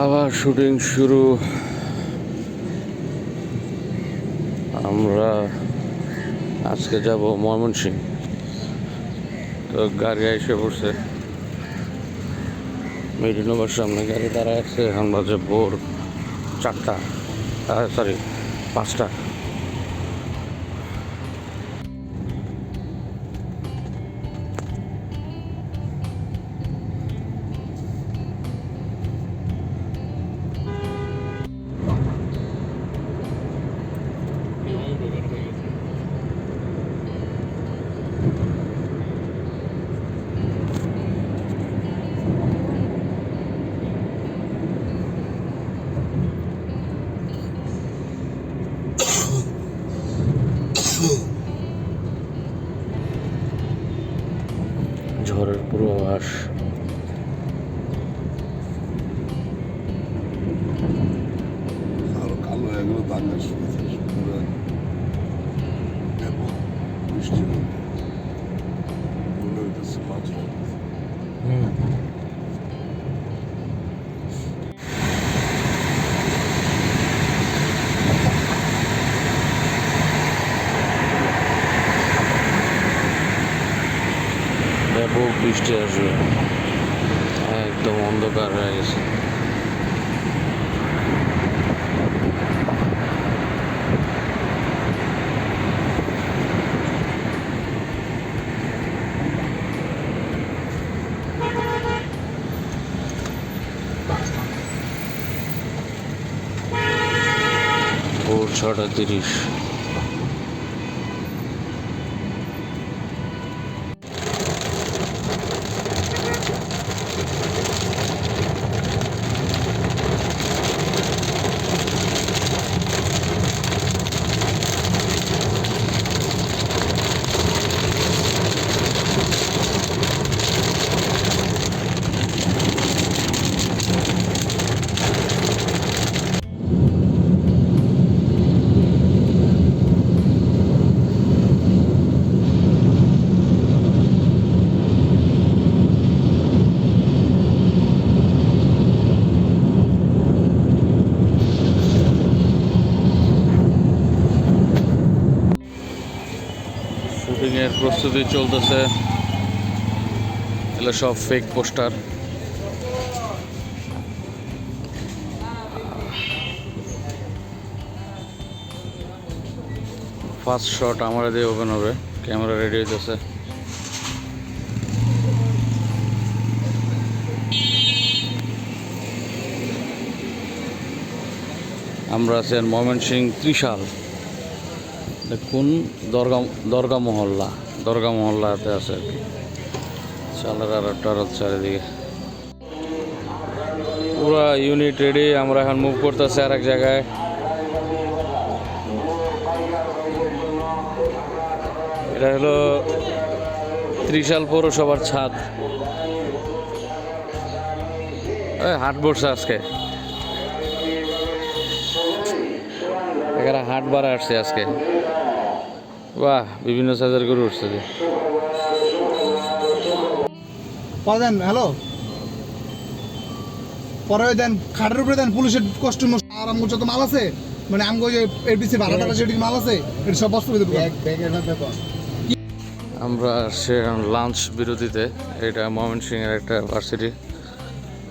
আবার শুটিং শুরু। আমরা আজকে যাব ময়মনসিং তো গাড়ি এসে পড়ছে। মেডিনোভার সামনে গাড়ি দাঁড়ায় আছে। এখন বাজে ভোর চারটা সরি পাঁচটা। আরও কালো হয়ে গেল দাঙ্গা শুরু হয়েছে। পুরো ব্যাপক বৃষ্টি হয়ে গেল। মনে হইতেছে মাঝরাত। ব্যাপক বৃষ্টি আসবে। একদম অন্ধকার হয়ে গেছে। ভোর ছটা তিরিশ। শুটিং এর প্রস্তুতি চলতেছে। এগুলো সব ফেক পোস্টার ফার্স্ট শট আমার দিয়ে ওপেন হবে। ক্যামেরা রেডি হইতেছে। আমরা আছি ময়মনসিং ত্রিশাল। কোন দরগা দরগা মহল্লা? দরগা মহল্লাতে আছে আর কি। চালের আর টারার চারিদিকে। পুরা ইউনিট রেডি আমরা এখন মুভ করতেছি আর এক জায়গায়। এটা হলো ত্রিশাল পৌরসভার ছাদ। হাট বসছে আজকে। এখানে হাট বাড়া আসছে আজকে। বাহ বিভিন্ন সাইজের গরু উঠছে যে। দেন হ্যালো পরে দেন খাটের উপরে দেন পুলিশের কস্টিউম আর আমগো যত মাল আছে মানে আমগো যে এবিসি ভাড়া টাকা সেটি মাল আছে এটা সব বস্তু ভিতরে আমরা সে লাঞ্চ বিরতিতে। এটা ময়মনসিংহের একটা ভার্সিটি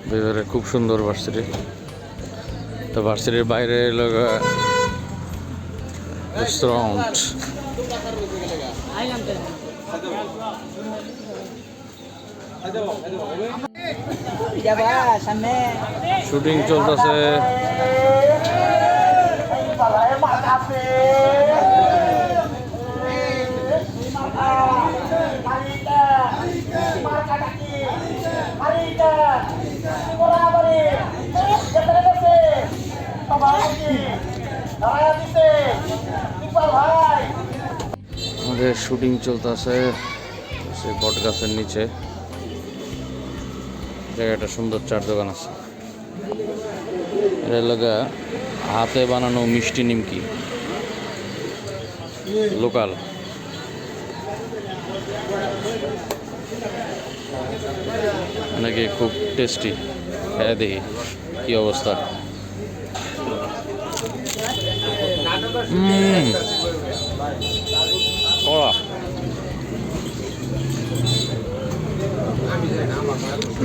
বিহারের খুব সুন্দর ভার্সিটি তো ভার্সিটির বাইরে রেস্টুরেন্ট যাবা সামনে শুটিং চলতেছে। আমাদের শুটিং চলতেছে, সে বট গাছের নিচে। জায়গাটা সুন্দর, চার দোকান আছে। এটা লাগা হাতে বানানো মিষ্টি নিমকি। লোকাল। নাকি খুব টেস্টি হ্যাঁ দেখি কি অবস্থা। কড়া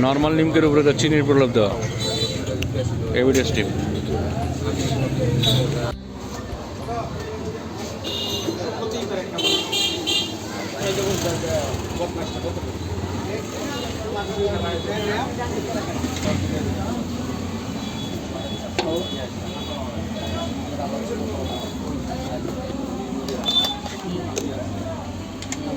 নর্মাল নিমকের উপরে তো চিনির প্রলাপ দেওয়া। হেভি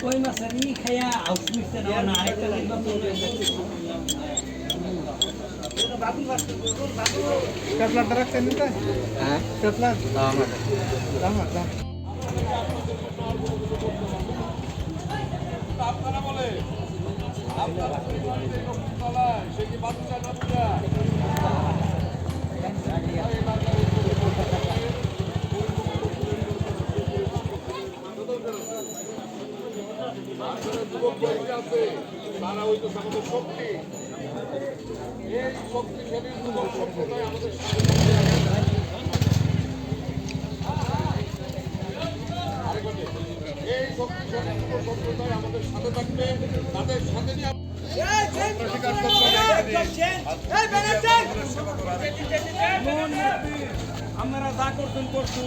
কই মাছের নি খাইয়া আউস মিশতে না না আরেকটা লাগবে কাটলারটা রাখছেন নিতে হ্যাঁ? কাটলার দাম দাম তারা হইতেছে আমাদের শক্তি এই শক্তিশালী যুবক সম্প্রদায় আমাদের এই শক্তিশালী যুব সম্প্রদায় আমাদের সাথে থাকবে তাদের সাথে নিয়ে আপনারা যা করছেন করছুন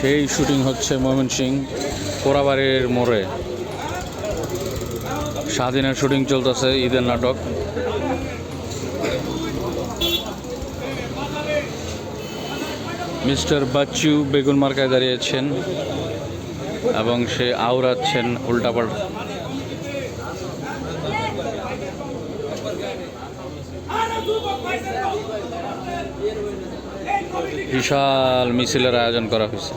সেই শুটিং হচ্ছে ময়মনসিং কোরাবাড়ির মোড়ে। স্বাধীনের শুটিং চলতেছে ঈদের নাটক। মিস্টার বাচ্চু বেগুন মার্কায় দাঁড়িয়েছেন এবং সে আওড়াচ্ছেন উল্টাপাল্টা। বিশাল মিছিলের আয়োজন করা হয়েছে।